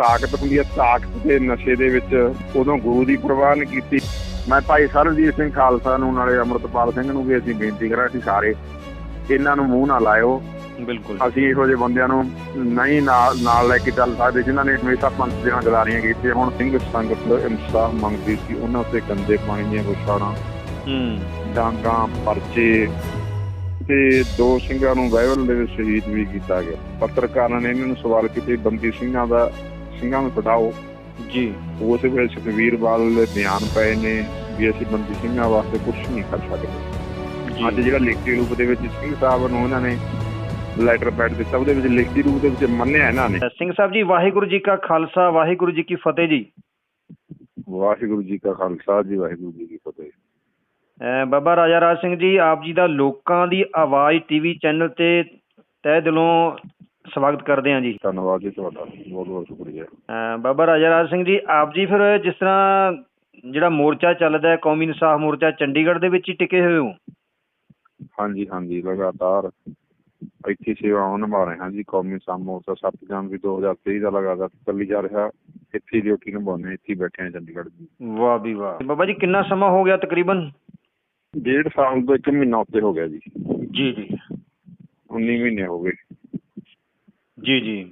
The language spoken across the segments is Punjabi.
ਤਾਕਤ ਹੁੰਦੀ ਹੈ ਤਾਕਤ ਦੇ ਨਸ਼ੇ ਦੇ ਵਿੱਚ ਉਦੋਂ ਗੁਰੂ ਦੀ ਪਰਵਾਹ ਨਹੀਂ ਕੀਤੀ। ਮੈਂ ਭਾਈ ਸਰਬਜੀਤ ਸਿੰਘ ਖਾਲਸਾ ਨੂੰ ਨਾਲੇ ਅਮਰਤਪਾਲ ਸਿੰਘ ਨੂੰ ਵੀ ਅਸੀਂ ਬੇਨਤੀ ਕਰਾਂ ਕਿ ਸਾਰੇ ਇਹਨਾਂ ਨੂੰ ਮੂੰਹ ਨਾ ਲਾਇਓ। ਬਿਲਕੁਲ। ਅਸੀਂ ਇਹੋ ਜਿਹੇ ਬੰਦਿਆਂ ਨੂੰ ਨਹੀਂ ਨਾਲ ਨਾਲ ਲੈ ਕੇ ਚੱਲ ਸਕਦੇ ਜਿਨ੍ਹਾਂ ਨੇ ਹਮੇਸ਼ਾ ਪੰਥ ਦੀਆਂ ਗਦਾਰੀਆਂ ਕੀਤੀਆਂ ਹੁਣ। ਸਿੰਘ ਸੰਗਤ ਇਨਸਾਫ ਮੰਗਦੀ ਸੀ ਉਹਨਾਂ ਉੱਤੇ ਗੰਦੇ ਪਾਣੀ ਦੀਆਂ ਵਿਛਾੜਾਂ ਹੂੰ। ਡਾਂਗਾਂ ਪਰਚੇ ਤੇ ਦੋ ਸਿੰਘਾਂ ਨੂੰ ਬਾਈਬਲ ਦੇ ਵਿੱਚ ਸ਼ਹੀਦ ਵੀ ਕੀਤਾ ਗਿਆ। ਪੱਤਰਕਾਰਾਂ ਨੇ ਇਹਨਾਂ ਨੂੰ ਸਵਾਲ ਕੀਤੇ ਬੰਦੀ ਸਿੰਘਾਂ ਦਾ ਸਿੰਘਾਂ ਨੂੰ ਛਡਾਓ। ਜੀ। ਉਸ ਵੇਲੇ ਸੁਖਵੀਰ ਬਾਦਲ ਦੇ ਬਿਆਨ ਪਏ ਨੇ ਵੀ ਅਸੀਂ ਬੰਦੀ ਸਿੰਘਾਂ ਵਾਸਤੇ ਕੁਝ ਨਹੀਂ ਕਰ ਸਕਦੇ। ਅੱਜ ਜਿਹੜਾ ਲਿਖਤੀ ਰੂਪ ਦੇ ਵਿੱਚ ਸਿੰਘ ਸਾਹਿਬ ਨੂੰ ਉਹਨਾਂ ਨੇ ਲੈਟਰ ਪੈਡ ਦਿੱਤਾ ਉਹਦੇ ਵਿੱਚ ਲਿਖਤੀ ਰੂਪ ਦੇ ਵਿੱਚ ਮੰਨਿਆ ਇਹਨਾਂ ਨੇ। ਸਿੰਘ ਸਾਹਿਬ ਜੀ ਵਾਹਿਗੁਰੂ ਜੀ ਕਾ ਖਾਲਸਾ ਵਾਹਿਗੁਰੂ ਜੀ ਕੀ ਫਤਿਹ ਜੀ। ਵਾਹਿਗੁਰੂ ਜੀ ਕਾ ਖਾਲਸਾ ਜੀ ਵਾਹਿਗੁਰੂ ਜੀ ਕੀ ਫਤਿਹ। ਬਾਬਾ ਰਾਜਾ ਰਾਜ ਸਿੰਘ ਜੀ ਆਪ ਜੀ ਦਾ ਲੋਕਾਂ ਦੀ ਆਵਾਜ਼ ਟੀਵੀ ਚੈਨਲ ਤੇ ਤਹਿ ਦਿਲੋਂ ਸਵਾਗਤ ਕਰਦੇ ਹਾਂ ਜੀ। ਧੰਨਵਾਦ ਜੀ ਤੁਹਾਡਾ ਬਹੁਤ ਬਹੁਤ ਸ਼ੁਕਰੀਆ। ਬਾਬਾ ਰਾਜਾ ਰਾਜ ਸਿੰਘ ਜੀ ਆਪ ਜੀ ਫਿਰ ਜਿਸ ਤਰ੍ਹਾਂ ਜਿਹੜਾ ਮੋਰਚਾ ਚੱਲਦਾ ਹੈ ਕੌਮੀ ਇਨਸਾਫ ਮੋਰਚਾ ਚੰਡੀਗੜ੍ਹ ਦੇ ਵਿੱਚ ਹੀ ਟਿਕੇ ਹੋਏ ਹੋ? ਹਾਂਜੀ ਹਾਂਜੀ ਲਗਾਤਾਰ ਇੱਥੇ ਸੇਵਾਵਾਂ ਨਿਭਾ ਰਹੇ ਹਾਂ ਜੀ ਕੌਮੀ ਸਾਮੋਰਚਾ 7 ਜਨਵਰੀ 2023 ਦਾ ਲਗਾਤਾਰ ਚੱਲੀ ਜਾ ਰਿਹਾ। ਇੱਥੇ ਡਿਊਟੀ ਨਿਭਾਉਂਦੇ ਇੱਥੇ ਬੈਠੇ ਹਾਂ ਚੰਡੀਗੜ੍ਹ ਜੀ। ਵਾਹ ਵੀ ਵਾਹ। ਬਾਬਾ ਜੀ ਕਿੰਨਾ ਸਮਾਂ ਹੋ ਗਿਆ ਤਕਰੀਬਨ? ਡੇਢ ਸਾਲ ਤੋਂ ਇੱਕ ਮਹੀਨਾ ਉੱਤੇ ਹੋ ਗਿਆ ਜੀ। ਜੀ ਜੀ। 19 ਮਹੀਨੇ ਹੋ ਗਏ। ਜੀ ਜੀ।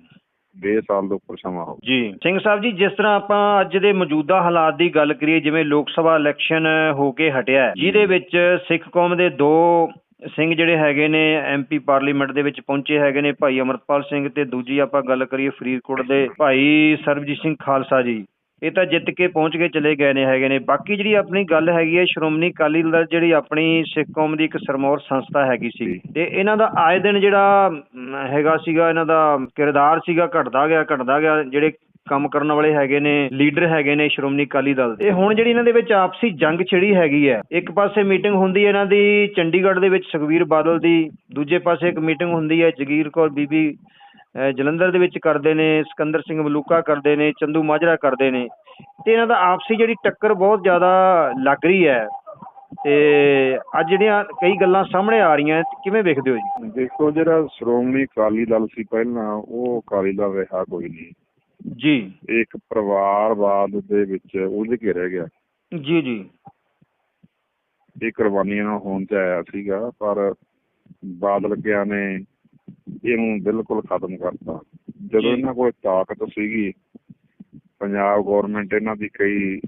ਡੇਢ ਸਾਲ ਉੱਪਰ ਸਮਾਂ ਹੋ ਜੀ। ਸਿੰਘ ਸਾਹਿਬ ਜੀ ਜਿਸ ਤਰ੍ਹਾਂ ਆਪਾਂ ਅੱਜ ਦੇ ਮੌਜੂਦਾ ਹਾਲਾਤ ਦੀ ਗੱਲ ਕਰੀਏ ਜਿਵੇਂ ਲੋਕ ਸਭਾ ਇਲੈਕਸ਼ਨ ਹੋ ਕੇ ਹਟਿਆ ਜਿਹਦੇ ਵਿੱਚ ਸਿੱਖ ਕੌਮ ਦੇ ਦੋ ਸਿੰਘ ਜਿਹੜੇ ਹੈਗੇ ਨੇ ਐਮਪੀ ਪਾਰਲੀਮੈਂਟ ਦੇ ਵਿੱਚ ਪਹੁੰਚੇ ਹੈਗੇ ਨੇ ਭਾਈ ਅਮਰਪਾਲ ਸਿੰਘ ਤੇ ਦੂਜੀ ਆਪਾਂ ਗੱਲ ਕਰੀਏ ਫਰੀਦਕੋਟ ਦੇ ਭਾਈ ਸਰਬਜੀਤ ਸਿੰਘ ਖਾਲਸਾ ਜੀ। ਇਹ ਤਾਂ ਜਿੱਤ ਕੇ ਪਹੁੰਚ ਕੇ ਚਲੇ ਗਏ ਨੇ, ਹੈਗੇ ਨੇ। ਬਾਕੀ ਜਿਹੜੀ ਆਪਣੀ ਗੱਲ ਹੈਗੀ ਹੈ, ਸ਼੍ਰੋਮਣੀ ਅਕਾਲੀ ਦਲ ਜਿਹੜੀ ਆਪਣੀ ਸਿੱਖ ਕੌਮ ਦੀ ਇੱਕ ਸਰਮੌਰ ਸੰਸਥਾ ਹੈਗੀ ਸੀ ਤੇ ਇਹਨਾਂ ਦਾ ਆਏ ਦਿਨ ਜਿਹੜਾ ਹੈਗਾ ਸੀਗਾ, ਇਹਨਾਂ ਦਾ ਕਿਰਦਾਰ ਸੀਗਾ, ਘਟਦਾ ਗਿਆ ਘਟਦਾ ਗਿਆ। ਜਿਹੜੇ ਕੰਮ ਕਰਨ ਵਾਲੇ ਹੈਗੇ ਨੇ, ਲੀਡਰ ਹੈਗੇ ਨੇ ਸ਼੍ਰੋਮਣੀ ਅਕਾਲੀ ਦਲ ਦੇ। ਤੇ ਹੁਣ ਜਿਹੜੀ ਇਹਨਾਂ ਦੇ ਵਿੱਚ ਆਪਸੀ ਜੰਗ ਛਿੜੀ ਹੈਗੀ ਹੈ, ਇੱਕ ਪਾਸੇ ਮੀਟਿੰਗ ਹੁੰਦੀ ਹੈ ਇਹਨਾਂ ਦੀ ਚੰਡੀਗੜ੍ਹ ਦੇ ਵਿੱਚ ਸੁਖਵੀਰ ਬਾਦਲ ਦੀ, ਦੂਜੇ ਪਾਸੇ ਇੱਕ ਮੀਟਿੰਗ ਹੁੰਦੀ ਹੈ ਜਗੀਰ ਕੌਰ ਬੀਬੀ ਜਲੰਧਰ ਦੇ ਵਿੱਚ ਕਰਦੇ ਨੇ ਸਿਕੰਦਰ ਸਿੰਘ ਮਲੂਕਾ ਕਰਦੇ ਨੇ ਚੰਦੂ ਮਾਜਰਾ ਕਰਦੇ ਨੇ। ਤੇ ਇਹਨਾਂ ਦਾ ਆਪਸੀ ਜਿਹੜੀ ਟੱਕਰ ਬਹੁਤ ਜ਼ਿਆਦਾ ਲੱਗ ਰਹੀ ਹੈ। ਤੇ ਅੱਜ ਜਿਹੜੀਆਂ ਕਈ ਗੱਲਾਂ ਸਾਹਮਣੇ ਆ ਰਹੀਆਂ ਕਿਵੇਂ ਵੇਖਦੇ ਹੋ ਜੀ? ਦੇਖੋ ਜਿਹੜਾ ਸ਼੍ਰੋਮਣੀ ਅਕਾਲੀ ਦਲ ਸੀ ਪਹਿਲਾਂ ਉਹ ਅਕਾਲੀ ਦਲ ਰਿਹਾ ਕੋਈ ਨਹੀਂ। ਜੀ। ਇੱਕ ਪਰਿਵਾਰਵਾਦ ਦੇ ਵਿੱਚ ਉਲਝ ਕੇ ਰਹਿ ਗਿਆ। ਜੀ ਜੀ। ਇਹ ਕੁਰਬਾਨੀਆਂ ਨਾਲ ਹੋਣ ਤੇ ਆਇਆ ਸੀਗਾ ਪਰ ਬਾਦਲ ਕਿਆ ਨੇ ਇਹਨੂੰ ਬਿਲਕੁਲ ਖਤਮ ਕਰਤਾ। ਜਦੋਂ। ਇਹਨਾਂ ਕੋਲ ਤਾਕਤ ਸੀਗੀ ਪੰਜਾਬ ਗਵਰਨਮੈਂਟ ਇਹਨਾਂ ਦੀ ਕਈ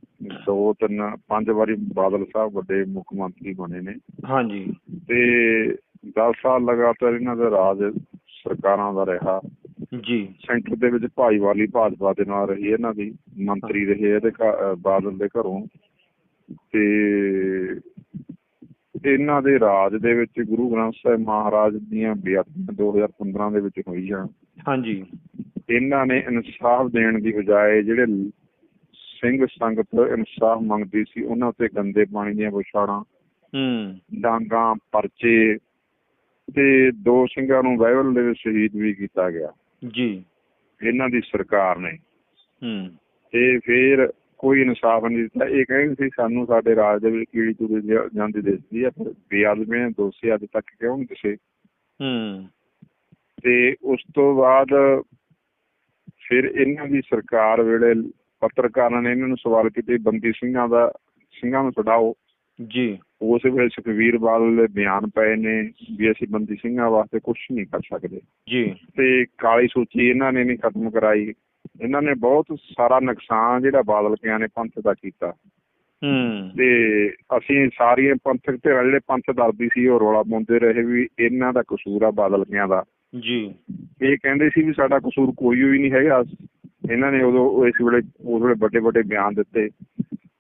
ਦੋ ਤਿੰਨ ਪੰਜ ਵਾਰੀ ਬਾਦਲ ਸਾਹਿਬ ਵੱਡੇ ਮੁੱਖ ਮੰਤਰੀ ਬਣੇ ਨੇ। ਹਾਂਜੀ। ਤੇ 10 ਸਾਲ ਲਗਾਤਾਰ ਇਹਨਾਂ ਦਾ ਰਾਜ ਸਰਕਾਰਾਂ ਦਾ ਰਿਹਾ। ਜੀ। ਸੈਂਟਰ ਦੇ ਵਿੱਚ ਭਾਈਵਾਲੀ ਭਾਜਪਾ ਦੇ ਨਾਲ ਰਹੀ ਇਹਨਾਂ ਦੀ। ਮੰਤਰੀ ਰਹੇ ਇਹਦੇ ਬਾਦਲ ਦੇ ਘਰੋਂ। ਤੇ ਇਹਨਾਂ ਦੇ ਰਾਜ ਦੇ ਵਿੱਚ ਗੁਰੂ ਗ੍ਰੰਥ ਸਾਹਿਬ ਮਹਾਰਾਜ ਦੀਆਂ ਬੇਅਦਬੀਆਂ 2015 ਦੇ ਵਿੱਚ ਹੋਈਆਂ। ਹਾਂਜੀ। ਇਹਨਾਂ ਨੇ ਇਨਸਾਫ ਦੇਣ ਦੀ ਬਜਾਏ ਜਿਹੜੇ ਸਿੰਘ ਸੰਗਤ ਇਨਸਾਫ ਮੰਗਦੀ ਸੀ ਉਹਨਾਂ ਉੱਤੇ ਗੰਦੇ ਪਾਣੀ ਦੀਆਂ ਵਿਛਾੜਾਂ ਹੂੰ। ਡਾਂਗਾਂ ਪਰਚੇ ਤੇ ਦੋ ਸਿੰਘਾਂ ਨੂੰ ਬਾਈਬਲ ਦੇ ਵਿੱਚ ਸ਼ਹੀਦ ਵੀ ਕੀਤਾ ਗਿਆ। ਜੀ। ਇਹਨਾਂ ਦੀ ਸਰਕਾਰ ਨੇ। ਹੂੰ। ਤੇ ਫਿਰ ਕੋਈ ਇਨਸਾਫ ਨਹੀਂ ਦਿੱਤਾ। ਇਹ ਕਹਿੰਦੇ ਸੀ ਸਾਨੂੰ ਸਾਡੇ ਰਾਜ ਦੇ ਵਿੱਚ ਕੀੜੀ ਤੁਰੀ ਜਾਂਦੀ ਦਿਸਦੀ ਆ ਪਰ ਬੇਅਦਬੀਆਂ ਦੋਸ਼ੀ ਅੱਜ ਤੱਕ ਕਿਉਂ ਨਹੀਂ ਹੂੰ। ਤੇ ਉਸ ਤੋਂ ਬਾਅਦ ਫਿਰ ਇਹਨਾਂ ਦੀ ਸਰਕਾਰ ਵੇਲੇ ਪੱਤਰਕਾਰਾਂ ਨੇ ਇਹਨਾਂ ਨੂੰ ਸਵਾਲ ਕੀਤੇ ਬੰਦੀ ਸਿੰਘਾਂ ਦਾ ਸਿੰਘਾਂ ਨੂੰ ਛਡਾਓ। ਜੀ। ਉਸ ਵੇਲੇ ਸੁਖਵੀਰ ਬਾਦਲ ਦੇ ਬਿਆਨ ਪਏ ਨੇ ਵੀ ਅਸੀਂ ਬੰਦੀ ਸਿੰਘਾਂ ਵਾਸਤੇ ਕੁਝ ਨਹੀਂ ਕਰ ਸਕਦੇ। ਜੀ। ਤੇ ਕਾਲੀ ਸੂਚੀ ਇਹਨਾਂ ਨੇ ਨਹੀਂ ਖਤਮ ਕਰਾਈ। ਇਹਨਾਂ ਨੇ ਬਹੁਤ ਸਾਰਾ ਨੁਕਸਾਨ ਜਿਹੜਾ ਬਾਦਲ ਕਿਆਂ ਨੇ ਪੰਥ ਦਾ ਕੀਤਾ। ਹੂੰ। ਤੇ ਅਸੀਂ ਸਾਰੀਆਂ ਪੰਥਕ ਤੇ ਜਿਹੜੇ ਪੰਥ ਦਰਦੀ ਸੀ ਉਹ ਰੋਲਾ ਪਾਉਂਦੇ ਰਹੇ ਵੀ ਇਹਨਾਂ ਦਾ ਕਸੂਰ ਆ ਬਾਦਲ ਕਿਆਂ ਦਾ। ਜੀ। ਇਹ ਕਹਿੰਦੇ ਸੀ ਵੀ ਸਾਡਾ ਕਸੂਰ ਕੋਈ ਵੀ ਨਹੀਂ ਹੈਗਾ। ਇਹਨਾਂ ਨੇ ਉਦੋਂ ਇਸ ਵੇਲੇ ਉਸ ਵੇਲੇ ਵੱਡੇ ਵੱਡੇ ਬਿਆਨ ਦਿੱਤੇ।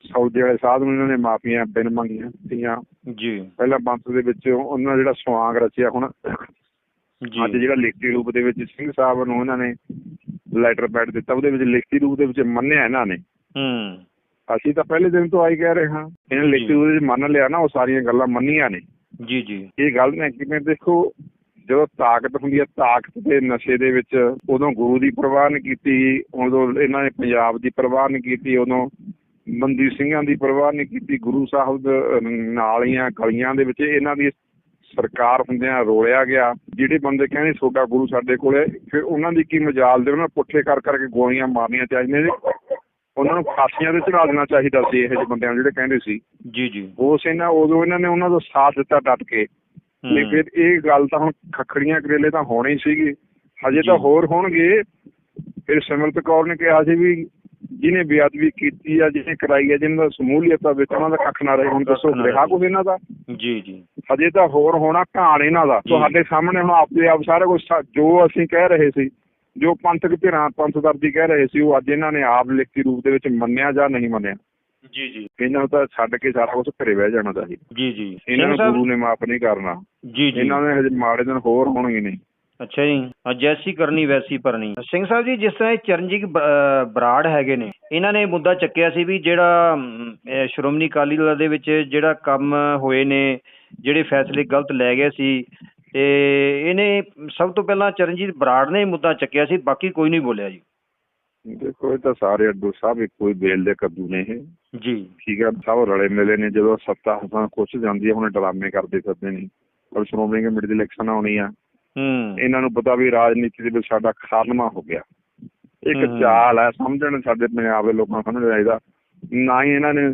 ਸੌਦੇ ਵਾਲੇ ਸਾਧ ਨੂੰ ਇਹਨਾਂ ਨੇ ਮਾਫੀਆਂ ਬਿਨ ਮੰਗੀਆਂ ਸੀਆਂ ਜੀ। ਪਹਿਲਾਂ ਪੰਥ ਦੇ ਵਿੱਚ ਉਹਨਾਂ ਜਿਹੜਾ ਸਵਾਂਗ ਰਚਿਆ ਹੁਣ ਅੱਜ ਜੀ ਜਿਹੜਾ ਲਿਖਤੀ ਰੂਪ ਦੇ ਵਿੱਚ ਸਿੰਘ ਸਾਹਿਬ ਨੂੰ ਇਹਨਾਂ ਨੇ ਲੈਟਰ ਪੈਡ ਦਿੱਤਾ ਉਹਦੇ ਵਿੱਚ ਲਿਖਤੀ ਰੂਪ ਦੇ ਵਿੱਚ ਮੰਨਿਆ ਇਹਨਾਂ ਨੇ। ਹੂੰ। ਅਸੀਂ ਤਾਂ ਪਹਿਲੇ ਦਿਨ ਤੋਂ ਆਈ ਕਹਿ ਰਹੇ ਹਾਂ। ਇਹਨਾਂ ਲਿਖਤੀ ਰੂਪ ਦੇ ਵਿੱਚ ਮੰਨ ਲਿਆ ਨਾ ਉਹ ਸਾਰੀਆਂ ਗੱਲਾਂ ਮੰਨੀਆਂ ਨੇ। ਜੀ ਜੀ। ਇਹ ਗੱਲ ਨੇ ਕਿਵੇਂ ਦੇਖੋ ਜਦੋਂ ਤਾਕਤ ਹੁੰਦੀ ਹੈ ਤਾਕਤ ਦੇ ਨਸ਼ੇ ਦੇ ਵਿੱਚ ਉਦੋਂ ਗੁਰੂ ਦੀ ਪਰਵਾਹ ਨਹੀਂ ਕੀਤੀ ਉਦੋਂ ਇਹਨਾਂ ਨੇ ਪੰਜਾਬ ਦੀ ਪਰਵਾਹ ਨਹੀਂ ਕੀਤੀ ਉਦੋਂ ਬੰਦੀ ਸਿੰਘਾਂ ਦੀ ਪਰਵਾਹ ਨਹੀਂ ਕੀਤੀ ਗੁਰੂ ਸਾਹਿਬ ਨਾਲੀਆਂ ਗਲੀਆਂ ਦੇ ਵਿੱਚ ਇਹਨਾਂ ਦੀ ਸਰਕਾਰ ਹੁੰਦਿਆਂ ਰੋਲਿਆ ਗਿਆ ਜਿਹੜੇ ਬੰਦੇ ਕਹਿੰਦੇ ਤੁਹਾਡਾ ਗੁਰੂ ਸਾਡੇ ਕੋਲੇ ਫਿਰ ਉਹਨਾਂ ਦੀ ਕੀ ਮਜਾਲ ਦੇ ਉਹਨਾਂ ਪੁੱਠੇ ਕਰ ਕਰਕੇ ਗੋਲੀਆਂ ਮਾਰਨੀਆਂ ਚਾਹੀਦੀਆਂ ਨੇ? ਉਹਨਾਂ ਨੂੰ ਫਾਂਸੀਆਂ ਤੇ ਚੜਾ ਦੇਣਾ ਚਾਹੀਦਾ ਸੀ ਇਹੋ ਜਿਹੇ ਬੰਦਿਆਂ ਨੂੰ ਜਿਹੜੇ ਕਹਿੰਦੇ ਸੀ। ਜੀ ਜੀ। ਉਸ ਇਹਨਾਂ ਉਦੋਂ ਇਹਨਾਂ ਨੇ ਉਹਨਾਂ ਦਾ ਸਾਥ ਦਿੱਤਾ ਡਟ ਕੇ। ਨਹੀਂ ਫਿਰ ਇਹ ਗੱਲ ਤਾਂ ਹੁਣ ਖੱਖੜੀਆਂ ਕਰੇਲੇ ਤਾਂ ਹੋਣੇ ਸੀਗੇ। ਹਜੇ ਤਾਂ। ਹੋਰ ਹੋਣਗੇ। ਫਿਰ ਸਿਮਰਤ ਕੌਰ ਨੇ ਕਿਹਾ ਸੀ ਵੀ ਜਿਹਨੇ ਬੇਅਦਬੀ ਕੀਤੀ ਆ ਜਿਹਨੇ ਕਰਾਈ ਆ ਜਿਹਨਾਂ ਦਾ ਸਮੂਲੀਅਤ ਆ ਵਿੱਚ ਉਹਨਾਂ ਦਾ ਕੱਖ ਨਾ ਰਹੇ ਹੁਣ ਦੱਸੋ ਨਾ ਰਿਹਾ। ਕੁਝ ਇਹਨਾਂ ਦਾ? ਜੀ ਜੀ। ਹਜੇ ਤਾਂ ਹੋਰ ਹੋਣਾ ਕਹਾਣ ਇਹਨਾਂ ਦਾ। ਤੁਹਾਡੇ ਸਾਹਮਣੇ ਹੁਣ ਆਪਦੇ ਆਪ ਸਾਰਾ ਕੁਝ ਜੋ ਅਸੀਂ ਕਹਿ ਰਹੇ ਸੀ ਜੋ ਪੰਥਕ ਧਿਰਾਂ ਪੰਥਦਰਦੀ ਕਹਿ ਰਹੇ ਸੀ ਉਹ ਅੱਜ ਇਹਨਾਂ ਨੇ ਆਪ ਲਿਖਤੀ ਰੂਪ ਦੇ ਵਿੱਚ ਮੰਨਿਆ ਜਾਂ ਨਹੀਂ ਮੰਨਿਆ? ਜੀ ਜੀ। ਇਹਨਾਂ ਨੂੰ ਤਾਂ ਛੱਡ ਕੇ ਸਾਰਾ ਕੁਝ ਘਰੇ ਬਹਿ ਜਾਣਾ ਚਾਹੀਦਾ। ਜੀ ਜੀ। ਇਹਨਾਂ ਨੂੰ ਗੁਰੂ ਨੇ ਮਾਫ ਨਹੀਂ ਕਰਨਾ। ਜੀ ਜੀ। ਇਹਨਾਂ ਦੇ ਹਜੇ ਮਾੜੇ ਦਿਨ ਹੋਰ ਹੋਣਗੇ ਨਹੀਂ। ਅੱਛਾ ਜੀ। ਜੈਸੀ ਕਰਨੀ ਵੈਸੀ ਭਰਨੀ। ਸਿੰਘ ਸਾਹਿਬ ਜੀ ਜਿਸ ਤਰ੍ਹਾਂ ਇਹ ਚਰਨਜੀਤ ਬ- ਬਰਾੜ ਹੈਗੇ ਨੇ ਇਹਨਾਂ ਨੇ ਮੁੱਦਾ ਚੱਕਿਆ ਸੀ ਵੀ ਜਿਹੜਾ ਅਮ, ਇਹ ਸ਼੍ਰੋਮਣੀ ਅਕਾਲੀ ਦਲ ਦੇ ਵਿੱਚ ਜਿਹੜਾ ਕੰਮ ਹੋਏ ਨੇ ਜਿਹੜੇ ਫੈਸਲੇ ਗਲਤ ਲੈ ਗਏ ਸੀ ਤੇ ਇਹਨੇ ਸਭ ਤੋਂ ਪਹਿਲਾਂ ਚਰਨਜੀਤ ਬਰਾੜ ਨੇ ਇਹ ਮੁੱਦਾ ਚੱਕਿਆ ਸੀ ਬਾਕੀ ਕੋਈ ਨਹੀਂ ਬੋਲਿਆ ਜੀ। ਦੇਖੋ ਇਹ ਤਾਂ ਸਾਰੇ ਅੱਡੋ ਸਭ ਇੱਕੋ ਹੀ ਬੇਲ ਦੇ ਕੱਦੂ ਨੇ ਇਹ। ਜੀ। ਠੀਕ ਆ ਸਭ ਰਲੇ ਮਿਲੇ ਨੇ ਜਦੋਂ ਸੱਤਾ ਹਸਾਂ ਕੁਛ ਜਾਂਦੀ ਹੈ ਹੁਣ ਡਰਾਮੇ ਕਰਦੇ ਫਿਰਦੇ ਨੇ। ਪਰ ਸ਼੍ਰੋਮਣੀ ਕਮੇਟੀ ਦੀ ਇਲੈਕਸ਼ਨ ਆਉਣੀ ਆ। ਹੂੰ। ਇਹਨਾਂ ਨੂੰ ਪਤਾ ਵੀ ਰਾਜਨੀਤੀ ਦੇ ਵਿੱਚ ਸਾਡਾ ਖਾਤਮਾ ਹੋ ਗਿਆ। ਇੱਕ। ਚਾਲ ਹੈ ਸਮਝਣ ਸਾਡੇ ਪੰਜਾਬ ਦੇ ਲੋਕਾਂ ਨੂੰ ਸਮਝਣਾ ਚਾਹੀਦਾ। ਨਾ ਹੀ ਇਹਨਾਂ ਨੇ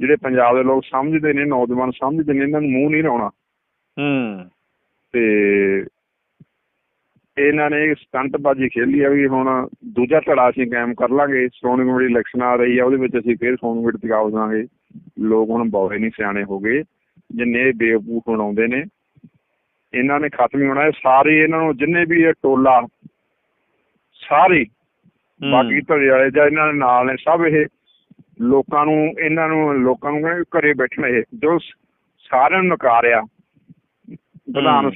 ਜਿਹੜੇ ਪੰਜਾਬ ਦੇ ਲੋਕ ਸਮਝਦੇ ਨੇ ਨੌਜਵਾਨ ਸਮਝਦੇ ਨੇ ਇਹਨਾਂ ਨੂੰ ਮੂੰਹ ਨਹੀਂ ਲਾਉਣਾ। ਹੂੰ। ਤੇ ਇਹਨਾਂ ਨੇ ਸਟੰਟਬਾਜ਼ੀ ਖੇਲੀ ਆ ਵੀ ਹੁਣ ਦੂਜਾ ਧੜਾ ਅਸੀਂ ਕਾਇਮ ਕਰ ਲਾਂਗੇ। ਸ਼੍ਰੋਮਣੀ ਕਮੇਟੀ ਇਲੈਕਸ਼ਨ ਆ ਰਹੀ ਆ ਉਹਦੇ ਵਿੱਚ ਅਸੀਂ ਫੇਰ ਸ਼੍ਰੋਮਣੀ ਕਮੇਟੀ ਟਿਕਾਉ ਦਾਂਗੇ ਲੋਕ ਹੁਣ ਬੌਲੇ ਨਹੀਂ ਸਿਆਣੇ ਹੋ ਗਏ। ਜਿੰਨੇ ਬੇਵਕੂਫ ਬਣਾਉਂਦੇ ਨੇ ਇਹਨਾਂ ਨੇ ਖਤਮ ਹੀ ਹੋਣਾ ਇਹ ਸਾਰੇ ਇਹਨਾਂ ਨੂੰ ਜਿੰਨੇ ਵੀ ਇਹ ਟੋਲਾ ਸਾਰੇ ਹੂੰ। ਬਾਕੀ ਧੜੇ ਵਾਲੇ ਜਾਂ ਇਹਨਾਂ ਦੇ ਨਾਲ ਨੇ ਸਭ ਇਹ ਲੋਕਾਂ ਨੂੰ ਇਹਨਾਂ ਨੂੰ ਲੋਕਾਂ ਨੂੰ ਕਹਿੰਦੇ ਘਰੇ ਬੈਠਣ ਇਹ। ਜੋ ਸਾਰਿਆਂ ਨੂੰ ਨਕਾਰਿਆ ਵਿਧਾਨ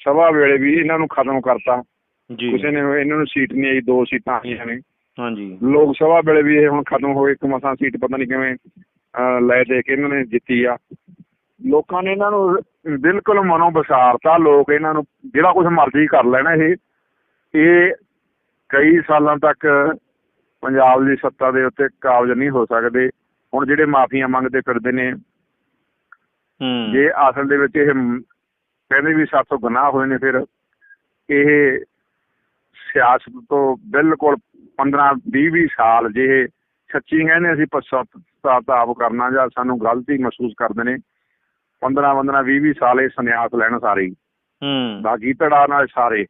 ਸਭਾ ਵੇਲੇ ਵੀ ਇਹਨਾਂ ਨੂੰ ਖਤਮ ਕਰਤਾ। ਜੀ। ਕਿਸੇ ਨੇ ਇਹਨਾਂ ਨੂੰ ਸੀਟ ਨਹੀਂ ਆਈ ਦੋ ਸੀਟਾਂ ਆਈਆਂ ਨੇ। ਹਾਂਜੀ। ਲੋਕ ਸਭਾ ਵੇਲੇ ਵੀ ਇਹ ਹੁਣ ਖਤਮ ਹੋਏ ਇੱਕ ਮਸਾਂ ਸੀਟ ਪਤਾ ਨਹੀਂ ਕਿਵੇਂ ਲੈ ਦੇ ਕੇ ਇਹਨਾਂ ਨੇ ਜਿੱਤੀ ਆ। ਲੋਕਾਂ ਨੇ ਇਹਨਾਂ ਨੂੰ ਬਿਲਕੁਲ ਮਨੋਂ ਵਿਸਾਰਤਾ ਲੋਕ ਇਹਨਾਂ ਨੂੰ ਜਿਹੜਾ ਕੁਝ ਮਰਜ਼ੀ ਕਰ ਲੈਣਾ ਇਹ। ਇਹ ਕਈ ਸਾਲਾਂ ਤੱਕ ਪੰਜਾਬ ਦੀ ਸੱਤਾ ਦੇ ਉੱਤੇ ਕਾਬਜ ਨਹੀਂ ਹੋ ਸਕਦੇ। ਹੁਣ ਜਿਹੜੇ ਮਾਫੀਆਂ ਮੰਗਦੇ ਫਿਰਦੇ ਨੇ ਹੂੰ। ਜੇ ਅਸਲ ਦੇ ਵਿੱਚ ਇਹ ਕਹਿੰਦੇ ਵੀ ਸਾਥੋਂ ਗੁਨਾਹ ਹੋਏ ਨੇ ਫਿਰ ਇਹ ਸਿਆਸਤ ਤੋਂ ਬਿਲਕੁਲ 15 20 20 ਸਾਲ ਜੇ ਸੱਚੀ ਕਹਿੰਦੇ ਅਸੀਂ ਪਛਤਾਪ ਕਰਨਾ ਜਾਂ ਸਾਨੂੰ ਗਲਤੀ ਮਹਿਸੂਸ ਕਰਦੇ ਨੇ 15 15 20 20 ਸਾਲ ਇਹ ਸੰਨਿਆਸ ਲੈਣ ਸਾਰੇ ਹੀ। ਬਾਗੀ ਧੜਾ ਨਾਲ ਸਾਰੇ।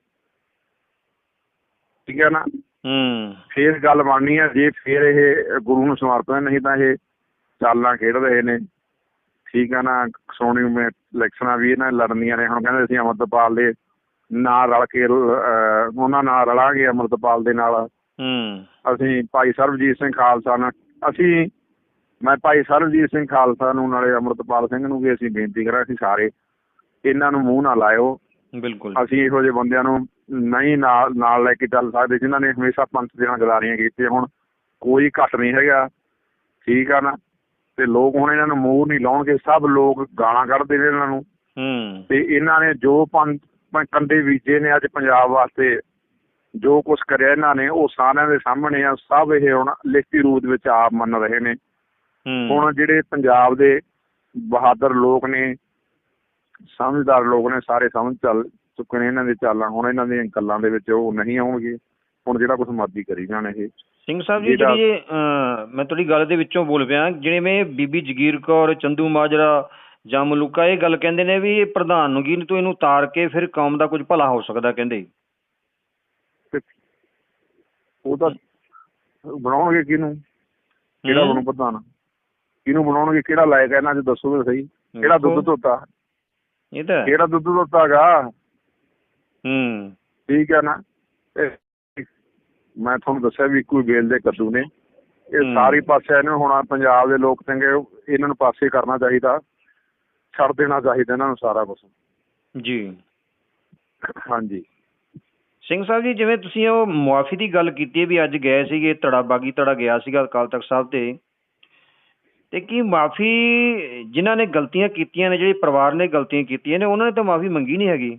ਠੀਕ ਹੈ ਨਾ? ਹੂੰ। ਫੇਰ ਗੱਲ ਬਣਨੀ ਹੈ ਜੇ ਫੇਰ ਇਹ ਗੁਰੂ ਨੂੰ ਸਮਰਪਿਤ ਨਹੀਂ ਤਾਂ ਇਹ ਚਾਲਾਂ ਖੇਡ ਰਹੇ ਨੇ। ਠੀਕ ਹੈ ਨਾ? ਸੋਣੀ ਮੇ ਇਲੈਕਸ਼ਨਾਂ ਵੀ ਇਹਨਾਂ ਲੜਨੀਆਂ ਨੇ। ਹੁਣ ਕਹਿੰਦੇ ਅਸੀਂ ਅਮਰਤਪਾਲ ਦੇ ਨਾਲ ਰਲ ਕੇ ਉਹਨਾਂ ਨਾਲ ਰਲਾਂਗੇ ਅਮਰਤਪਾਲ ਦੇ ਨਾਲ। ਹੂੰ। ਅਸੀਂ ਭਾਈ ਸਰਬਜੀਤ ਸਿੰਘ ਖਾਲਸਾ ਨਾਲ ਅਸੀਂ ਮੈਂ ਭਾਈ ਸਰਬਜੀਤ ਸਿੰਘ ਖਾਲਸਾ ਨੂੰ ਨਾਲੇ ਅਮਰਤਪਾਲ ਸਿੰਘ ਨੂੰ ਵੀ ਅਸੀਂ ਬੇਨਤੀ ਕਰਾਂ ਅਸੀਂ ਸਾਰੇ ਇਹਨਾਂ ਨੂੰ ਮੂੰਹ ਨਾ ਲਾਇਓ। ਬਿਲਕੁਲ ਅਸੀਂ ਇਹੋ ਜਿਹੇ ਬੰਦਿਆਂ ਨੂੰ ਨਹੀਂ ਨਾਲ ਨਾਲ ਲੈ ਕੇ ਚੱਲ ਸਕਦੇ ਜਿਨ੍ਹਾਂ ਨੇ ਹਮੇਸ਼ਾ ਪੰਥ ਦੀਆਂ ਗਦਾਰੀਆਂ ਕੀਤੀਆਂ ਹੁਣ। ਕੋਈ ਘੱਟ ਨਹੀਂ ਹੈਗਾ। ਠੀਕ ਆ ਨਾ? ਤੇ ਲੋਕ ਹੁਣ ਇਹਨਾਂ ਨੂੰ ਮੂੰਹ ਨਹੀਂ ਲਾਉਣਗੇ। ਸਭ ਲੋਕ ਗਾਲਾਂ ਕੱਢਦੇ ਨੇ ਇਹਨਾਂ ਨੂੰ। ਹੂੰ। ਤੇ ਇਹਨਾਂ ਨੇ ਜੋ ਪੰਥ ਕੰਡੇ ਬੀਜੇ ਨੇ ਅੱਜ ਪੰਜਾਬ ਵਾਸਤੇ ਜੋ ਕੁਝ ਕਰਿਆ ਇਹਨਾਂ ਨੇ ਉਹ ਸਾਰਿਆਂ ਦੇ ਸਾਹਮਣੇ ਆ। ਸਭ ਇਹ ਹੁਣ ਲਿਖਤੀ ਰੂਪ ਦੇ ਵਿੱਚ ਆਪ ਮੰਨ ਰਹੇ ਨੇ। ਹੁਣ ਜਿਹੜੇ ਪੰਜਾਬ ਦੇ ਬਹਾਦਰ ਲੋਕ ਨੇ ਸਮਝਦਾਰ ਲੋਕ ਨੇ ਸਾਰੇ ਸਮਝ ਚੱਲ ਚੁੱਕੇ ਨੇ ਇਹਨਾਂ ਦੇ ਚਾਲਾਂ। ਹੁਣ ਇਹਨਾਂ ਦੀਆਂ ਗੱਲਾਂ ਦੇ ਵਿੱਚ ਉਹ ਨਹੀਂ ਆਉਣਗੇ। ਹੁਣ ਜਿਹੜਾ ਕੁਝ ਮਰਜ਼ੀ ਕਰੀ ਜਾਣ ਇਹ। ਸਿੰਘ ਸਾਹਿਬ ਜੀ ਜਿਹੜਾ- ਮੈਂ ਤੁਹਾਡੀ ਗੱਲ ਦੇ ਵਿੱਚੋਂ ਬੋਲ ਪਿਆ ਜਿਵੇਂ ਬੀਬੀ ਜਗੀਰ ਕੌਰ ਚੰਦੂ ਮਾਜਰਾ ਜਾਂ ਮਲੂਕਾ ਇਹ ਗੱਲ ਕਹਿੰਦੇ ਨੇ ਵੀ ਇਹ ਪ੍ਰਧਾਨਗੀ ਤੋਂ ਇਹਨੂੰ ਉਤਾਰ ਕੇ ਫਿਰ ਕੌਮ ਦਾ ਕੁਝ ਭਲਾ ਹੋ ਸਕਦਾ ਕਹਿੰਦੇ। ਉਹ ਤਾਂ ਬਣਾਉਣਗੇ ਕਿਹਨੂੰ? ਕਿਹੜਾ। ਬਣੂ ਪ੍ਰਧਾਨ? ਕਿਹਨੂੰ ਬਣਾਉਣਗੇ ਕਿਹੜਾ ਲਾਇਕ ਹੈ ਇਹਨਾਂ ਚ ਦੱਸੋ ਤਾਂ ਸਹੀ। ਕਿਹੜਾ ਦੁੱਧ ਧੋਤਾ? ਇਹ ਤਾਂ। ਕਿਹੜਾ ਦੁੱਧ ਧੋਤਾਗਾ ਹੂੰ। ਠੀਕ ਹੈ ਨਾ? ਮੈਂ ਤੁਹਾਨੂੰ ਦੱਸਿਆ ਵੀ ਕੋਈ ਬੇਲ ਦੇ ਕੱਦੂ ਨੇ। ਇਹ। ਸਾਰੀ ਪਾਸੇ ਇਹਨੂੰ ਹੁਣ ਪੰਜਾਬ ਦੇ ਲੋਕ ਚੰਗੇ ਇਹਨਾਂ ਨੂੰ ਪਾਸੇ ਕਰਨਾ ਚਾਹੀਦਾ। ਛੱਡ ਦੇਣਾ ਚਾਹੀਦਾ ਇਹਨਾਂ ਨੂੰ ਸਾਰਾ ਕੁਝ ਜੀ। ਹਾਂਜੀ। ਸਿੰਘ ਸਾਹਿਬ ਜੀ ਜਿਵੇਂ ਤੁਸੀਂ ਉਹ ਮੁਆਫੀ ਦੀ ਗੱਲ ਕੀਤੀ ਵੀ ਅੱਜ ਗਏ ਸੀਗੇ ਧੜਾ ਬਾਗੀ ਧੜਾ ਗਿਆ ਸੀਗਾ ਅਕਾਲ ਤਖਤ ਸਾਹਿਬ ਤੇ ਤੇ ਕੀ ਮਾਫੀ ਜਿਨ੍ਹਾਂ ਨੇ ਗਲਤੀਆਂ ਕੀਤੀਆਂ ਨੇ ਜਿਹੜੇ ਪਰਿਵਾਰ ਨੇ ਗਲਤੀਆਂ ਕੀਤੀਆਂ ਨੇ ਉਹਨਾਂ ਨੇ ਤਾਂ ਮਾਫੀ ਮੰਗੀ ਨਹੀਂ ਹੈਗੀ।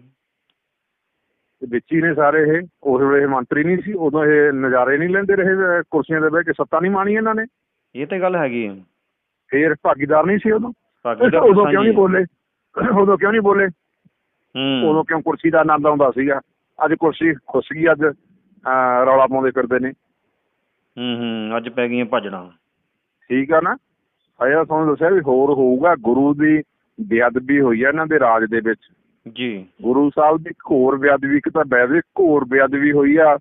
ਤੇ ਵਿੱਚ ਹੀ ਨੇ ਸਾਰੇ ਇਹ ਉਸ ਵੇਲੇ ਇਹ ਮੰਤਰੀ ਨਹੀਂ ਸੀ ਉਦੋਂ ਇਹ ਨਜ਼ਾਰੇ ਨਹੀਂ ਲੈਂਦੇ ਰਹੇ ਅਹ ਕੁਰਸੀਆਂ ਤੇ ਬਹਿ ਕੇ ਸੱਤਾ ਨਹੀਂ ਮਾਣੀ ਇਹਨਾਂ ਨੇ। ਇਹ ਤਾਂ ਗੱਲ ਹੈਗੀ ਹੈ ਫੇਰ ਭਾਗੀਦਾਰ ਨਹੀਂ ਸੀ ਉਦੋਂ। ਭਾਗੀਦਾਰ ਉਦੋਂ ਕਿਉਂ ਨਹੀਂ। ਬੋਲੇ? ਉਦੋਂ ਕਿਉਂ ਨਹੀਂ ਬੋਲੇ? ਹੂੰ। ਉਦੋਂ ਕਿਉਂ ਕੁਰਸੀ ਦਾ ਆਨੰਦ ਆਉਂਦਾ ਸੀਗਾ? ਅੱਜ ਕੁਰਸੀ ਖੁੱਸ ਗਈ ਅੱਜ ਅਹ, ਰੌਲਾ ਪਾਉਂਦੇ ਫਿਰਦੇ ਨੇ। ਹੂੰ ਹੂੰ ਅੱਜ ਪੈ ਗਈਆਂ ਭੱਜਣਾ ਠੀਕ ਆ ਨਾ? ਅਜਾ ਤੁਹਾਨੂੰ ਦੱਸਿਆ ਵੀ ਹੋਰ ਹੋਊਗਾ ਗੁਰੂ ਦੀ ਬੇਅਦਬੀ ਹੋਈ ਆ ਇਹਨਾਂ ਦੇ ਰਾਜ ਦੇ ਵਿੱਚ। ਜੀ। ਗੁਰੂ ਸਾਹਿਬ ਦੀ ਘੋਰ ਬੇਅਦਬੀ ਇੱਕ ਤਾਂ ਬੇਅਦਬੀ ਘੋਰ ਬੇਅਦਬੀ ਹੋਈ ਆ।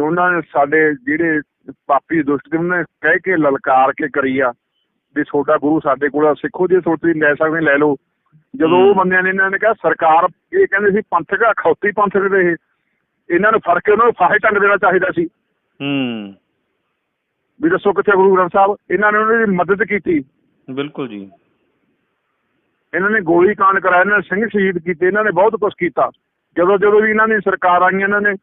ਉਹਨਾਂ ਨੇ ਸਾਡੇ ਜਿਹੜੇ ਪਾਪੀ ਦੁਸ਼ਟ ਉਹਨਾਂ ਨੇ ਕਹਿ ਕੇ ਲਲਕਾਰ ਕੇ ਕਰੀ ਆ ਵੀ ਛੋਟਾ ਗੁਰੂ ਸਾਡੇ ਕੋਲ ਸਿੱਖੋ ਜੇ ਸੋਚੀ ਲੈ ਸਕਦੇ ਲੈ ਲਓ। ਜਦੋਂ ਉਹ ਹੂੰ। ਬੰਦਿਆਂ ਨੇ ਇਹਨਾਂ ਨੇ ਕਿਹਾ ਸਰਕਾਰ ਇਹ ਕਹਿੰਦੇ ਸੀ ਪੰਥਕ ਆ, ਖੌਤੀ ਪੰਥਕ ਦੇ ਇਹ। ਇਹਨਾਂ ਨੂੰ ਫੜ ਕੇ ਉਹਨਾਂ ਨੂੰ ਫਾਹੇ ਟੰਗ ਦੇਣਾ ਚਾਹੀਦਾ ਸੀ। ਹੂੰ। ਵੀ ਦੱਸੋ ਕਿੱਥੇ ਗੁਰੂ ਗ੍ਰੰਥ ਸਾਹਿਬ? ਇਹਨਾਂ ਨੇ ਉਹਨਾਂ ਦੀ ਮਦਦ ਕੀਤੀ। ਬਿਲਕੁਲ ਜੀ। ਇਹਨਾਂ ਨੇ ਗੋਲੀ ਕਾਂਡ ਕਰਾਇਆ ਇਹਨਾਂ ਨੇ ਸਿੰਘ ਸ਼ਹੀਦ ਕੀਤੇ ਇਹਨਾਂ ਨੇ ਬਹੁਤ ਕੁਝ ਕੀਤਾ। ਜਦੋਂ ਜਦੋਂ ਵੀ ਇਹਨਾਂ ਦੀ ਸਰਕਾਰ ਆਈਆਂ ਇਹਨਾਂ ਨੇ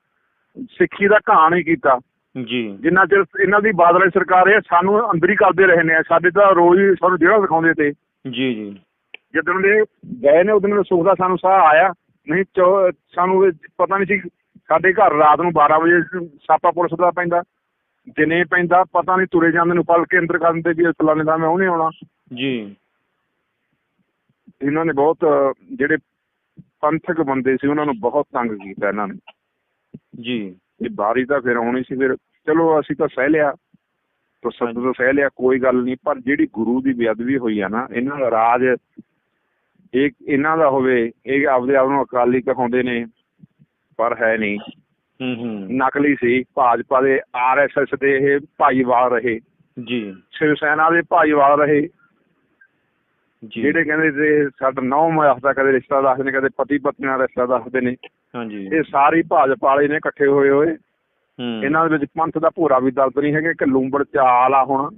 ਸਿੱਖੀ ਦਾ ਘਾਣ ਹੀ ਕੀਤਾ। ਜੀ। ਜਿੰਨਾ ਚਿਰ ਇਹਨਾਂ ਦੀ ਬਾਦਲ ਸਰਕਾਰ ਹੈ ਸਾਨੂੰ ਅੰਦਰ ਹੀ ਕਰਦੇ ਰਹੇ ਨੇ। ਸਾਡੇ ਤਾਂ ਰੋਜ਼ ਸਾਨੂੰ ਜਿਹੜਾ ਦਿਖਾਉਂਦੇ ਤੇ। ਜੀ ਜੀ। ਜਦੋਂ ਦੇ ਗਏ ਨੇ ਉਦੋਂ ਸੁੱਖ ਦਾ ਸਾਨੂੰ ਸਾਹ ਆਇਆ। ਨਹੀਂ ਸਾਨੂੰ ਪਤਾ ਨਹੀਂ ਸੀ ਸਾਡੇ ਘਰ ਰਾਤ ਨੂੰ 12 ਵਜੇ ਸਾਪਾ ਪੁਲਿਸ ਦਾ ਪੈਂਦਾ। ਦਿਨੇ ਪੈਂਦਾ ਪਤਾ ਨਹੀਂ ਤੁਰੇ ਜਾਂਦੇ ਨੂੰ ਪਲ ਕੇ ਅੰਦਰ ਕਰਨ ਤੇ ਵੀ ਫਲਾਣੇ ਦਾ ਮੈਂ ਉਹਨੇ ਆਉਣਾ। ਜੀ। ਇਹਨਾਂ ਨੇ ਬਹੁਤ ਜਿਹੜੇ ਪੰਥਕ ਬੰਦੇ ਸੀ ਉਹਨਾਂ ਨੂੰ ਬਹੁਤ ਤੰਗ ਕੀਤਾ ਇਹਨਾਂ ਨੇ। ਜੀ। ਇਹ ਬਾਰੀ ਤਾਂ ਫਿਰ ਆਉਣੀ ਸੀ ਫਿਰ ਚਲੋ ਅਸੀਂ ਤਾਂ ਸਹਿ ਲਿਆ। ਤਾਂ ਸਭ ਤੋਂ ਸਹਿ ਲਿਆ ਕੋਈ ਗੱਲ ਨਹੀਂ ਪਰ ਜਿਹੜੀ ਗੁਰੂ ਦੀ ਬੇਅਦਬੀ ਹੋਈ ਆ ਨਾ ਇਹਨਾਂ ਦਾ ਰਾਜ ਇਹ ਇਹਨਾਂ ਦਾ ਹੋਵੇ ਇਹ ਆਪਦੇ ਆਪ ਨੂੰ ਅਕਾਲੀ ਕਹਾਉਂਦੇ ਨੇ ਪਰ ਹੈ ਨਹੀਂ ਨਕਲੀ ਸੀ ਭਾਜਪਾ ਦੇ ਆਰਐਸਐਸ ਦੇ ਇਹ ਭਾਈਵਾਲ ਰਹੇ। ਜੀ। ਸ਼ਿਵ ਸੈਨਾ ਦੇ ਭਾਈਵਾਲ ਰਹੇ। ਜੀ। ਜਿਹੜੇ ਕਹਿੰਦੇ ਤੇ ਸਾਡਾ ਨੌ ਮਾਸਦਾ ਕਦੇ ਰਿਸ਼ਤਾ ਦੱਸਦੇ ਨੇ ਕਦੇ ਪਤੀ ਪਤਨੀ ਦਾ ਰਿਸ਼ਤਾ ਦੱਸਦੇ ਨੇ। ਹਾਂਜੀ। ਇਹ ਸਾਰੀ ਭਾਜਪਾ ਵਾਲੇ ਨੇ ਇਕੱਠੇ ਹੋਏ ਹੋਏ। ਹੂੰ। ਇਹਨਾਂ ਦੇ ਵਿੱਚ ਪੰਥ ਦਾ ਭੋਰਾ ਵੀ ਦਰਦ ਨਹੀਂ ਹੈਗਾ ਕਿ ਲੂੰਬੜ ਚਾਲ ਆ ਹੁਣ।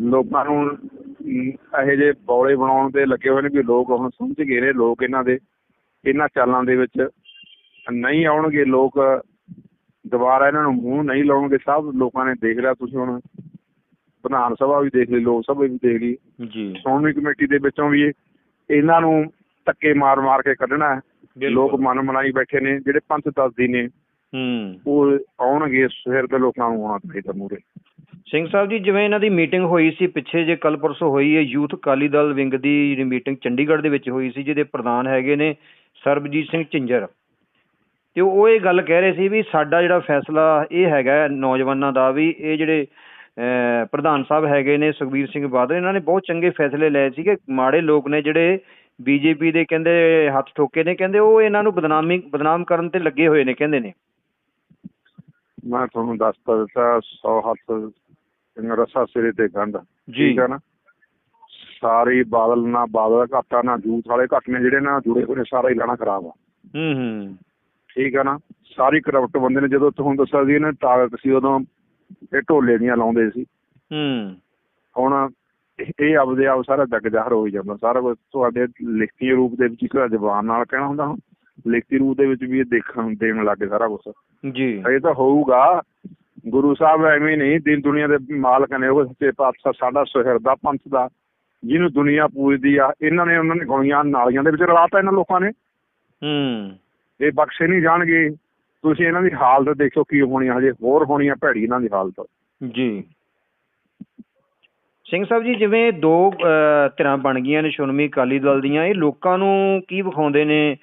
ਲੋਕਾਂ ਨੂੰ ਇਹੋ ਜਿਹੇ ਬੌਲੇ ਬਣਾਉਣ ਦੇ ਲੱਗੇ ਹੋਏ ਨੇ ਵੀ ਲੋਕ ਹੁਣ ਸਮਝ ਗਏ ਨੇ ਲੋਕ ਇਹਨਾਂ ਦੇ ਇਹਨਾਂ ਚਾਲਾਂ ਦੇ ਵਿੱਚ ਨਹੀਂ ਆਉਣਗੇ ਲੋਕ ਦੁਬਾਰਾ ਇਹਨਾਂ ਨੂੰ ਮੂੰਹ ਨਹੀਂ ਲਾਉਣਗੇ ਸਭ ਲੋਕਾਂ ਨੇ ਦੇਖ ਲਿਆ ਤੁਸੀਂ ਹੁਣ। ਵਿਧਾਨ ਸਭਾ ਵੀ ਦੇਖ ਲਈ ਲੋਕ ਸਭਾ ਵੀ ਦੇਖ ਲਈ। ਜੀ। ਸ਼੍ਰੋਮਣੀ ਕਮੇਟੀ ਦੇ ਵਿੱਚੋਂ ਵੀ ਇਹ- ਇਹਨਾਂ ਨੂੰ ਧੱਕੇ ਮਾਰ ਮਾਰ ਕੇ ਕੱਢਣਾ ਹੈ। ਲੋਕ ਮਨ ਮਨਾਈ ਬੈਠੇ ਨੇ ਜਿਹੜੇ ਪੰਥ ਦੱਸਦੀ ਨੇ ਹੂੰ। ਉਹ ਆਉਣਗੇ ਸ਼ਹਿਰ ਦੇ ਲੋਕਾਂ ਨੂੰ ਆਉਣਾ ਚਾਹੀਦਾ ਮੂਰੇ ਸਿੰਘ ਸਾਹਿਬ ਜੀ ਜਿਵੇਂ ਇਹਨਾਂ ਦੀ ਮੀਟਿੰਗ ਹੋਈ ਸੀ ਪਿੱਛੇ ਜੇ ਕੱਲ ਪਰਸੋਂ ਹੋਈ ਹੈ ਯੂਥ ਅਕਾਲੀ ਦਲ ਵਿੰਗ ਦੀ ਜਿਹੜੀ ਮੀਟਿੰਗ ਚੰਡੀਗੜ੍ਹ ਦੇ ਵਿੱਚ ਹੋਈ ਸੀ ਜਿਹਦੇ ਪ੍ਰਧਾਨ ਹੈਗੇ ਨੇ ਸਰਬਜੀਤ ਸਿੰਘ ਝਿੰਜਰ। ਤੇ ਉਹ ਇਹ ਗੱਲ ਕਹਿ ਰਹੇ ਸੀ ਵੀ ਸਾਡਾ ਜਿਹੜਾ ਫੈਸਲਾ ਇਹ ਹੈਗਾ ਹੈ ਨੌਜਵਾਨਾਂ ਦਾ ਵੀ ਇਹ ਜਿਹੜੇ ਪ੍ਰਧਾਨ ਸਾਹਿਬ ਹੈਗੇ ਨੇ ਸੁਖਬੀਰ ਸਿੰਘ ਬਾਦਲ ਇਹਨਾਂ ਨੇ ਬਹੁਤ ਚੰਗੇ ਫੈਸਲੇ ਲਏ ਸੀਗੇ। ਮਾੜੇ ਲੋਕ ਨੇ ਜਿਹੜੇ ਬੀਜੇਪੀ ਦੇ ਕਹਿੰਦੇ ਹੱਥ ਠੋਕੇ ਨੇ ਕਹਿੰਦੇ ਉਹ ਇਹਨਾਂ ਨੂੰ ਬਦਨਾਮੀ ਬਦਨਾਮ ਕਰਨ ਤੇ ਲੱਗੇ ਹੋਏ ਨੇ ਕਹਿੰਦੇ ਨੇ। ਮੈਂ ਤੁਹਾਨੂੰ ਦੱਸਤਾ ਦਿੱਤਾ 100 ਹੱਥ ਰਸਾ ਸਿਰੇ ਤੇ ਗੰਢ। ਠੀਕ ਆ ਨਾ? ਸਾਰੀ ਬਾਦਲ ਨਾ ਬਾਦਲ ਘਾਟਾ ਨਾ ਜੂਥ ਵਾਲੇ ਘੱਟ ਨੇ ਜਿਹੜੇ ਨਾਲ ਜੁੜੇ ਹੋਏ ਨੇ ਸਾਰਾ ਹੀ ਲੈਣਾ ਖਰਾਬ ਆ। ਹੂੰ ਹੂੰ। ਠੀਕ ਆ ਨਾ ਸਾਰੀ ਕਰਪਟ ਬੰਦੇ ਨੇ ਜਦੋਂ ਤੁਹਾਨੂੰ ਦੱਸਿਆ ਸੀ ਇਹਨਾਂ ਤਾਕਤ ਸੀ ਉਦੋਂ ਇਹ ਢੋਲੇ ਦੀਆਂ ਲਾਉਂਦੇ ਸੀ। ਹੂੰ। ਹੁਣ ਇਹ- ਆਪਦੇ ਆਪ ਸਾਰਾ ਜੱਗ ਜ਼ਾਹਰ ਹੋਈ ਜਾਂਦਾ ਸਾਰਾ ਕੁਝ ਤੁਹਾਡੇ ਲਿਖਤੀ ਰੂਪ ਦੇ ਵਿੱਚ ਇੱਕ ਜ਼ਬਾਨ ਨਾਲ ਕਹਿਣਾ ਹੁੰਦਾ ਹੁਣ। ਲਿਖਤੀ ਰੂਪ ਦੇ ਵਿੱਚ ਵੀ ਇਹ ਦੇਖਣ ਦੇਣ ਲੱਗੇ ਸਾਰਾ ਕੁਝ ਜੀ। ਇਹ ਤਾਂ ਹੋਊਗਾ ਗੁਰੂ ਸਾਹਿਬ ਐਵੇਂ ਨਹੀਂ ਦਿਨ ਦੁਨੀਆ ਦੇ ਮਾਲਕ ਨੇ ਉਹ ਸੱਚੇ ਪਾਤਸ਼ਾਹ ਸਾਡਾ ਸੁਹਿਰਦਾ ਪੰਥ ਦਾ ਜਿਹਨੂੰ ਦੁਨੀਆ ਪੂਜਦੀ ਆ ਇਹਨਾਂ ਨੇ ਉਹਨਾਂ ਨੇ ਗੋਲੀਆਂ ਨਾਲੀਆਂ ਦੇ ਵਿੱਚ ਰਲਾਤਾ ਇਹਨਾਂ ਲੋਕਾਂ ਨੇ। ਹੂੰ। ਇਹ ਬਖਸ਼ੇ ਨਹੀਂ ਜਾਣਗੇ ਤੁਸੀਂ ਇਹਨਾਂ ਦੀ ਹਾਲਤ ਦੇਖੋ ਕੀ ਹੋਣੀ ਆ ਹਜੇ ਹੋਰ ਹੋਣੀ ਆ ਭੈੜੀ ਇਹਨਾਂ ਦੀ ਹਾਲਤ। ਜੀ। ਸਿੰਘ ਸਾਹਿਬ ਜੀ ਜਿਵੇਂ ਦੋ ਧਿਰਾਂ ਬਣ ਗਈਆਂ ਨੇ ਸ਼੍ਰੋਮਣੀ ਅਕਾਲੀ ਦਲ ਦੀਆਂ ਇਹ ਲੋਕਾਂ ਨੂੰ ਕੀ ਵਿਖਾਉਂਦੇ ਨੇ?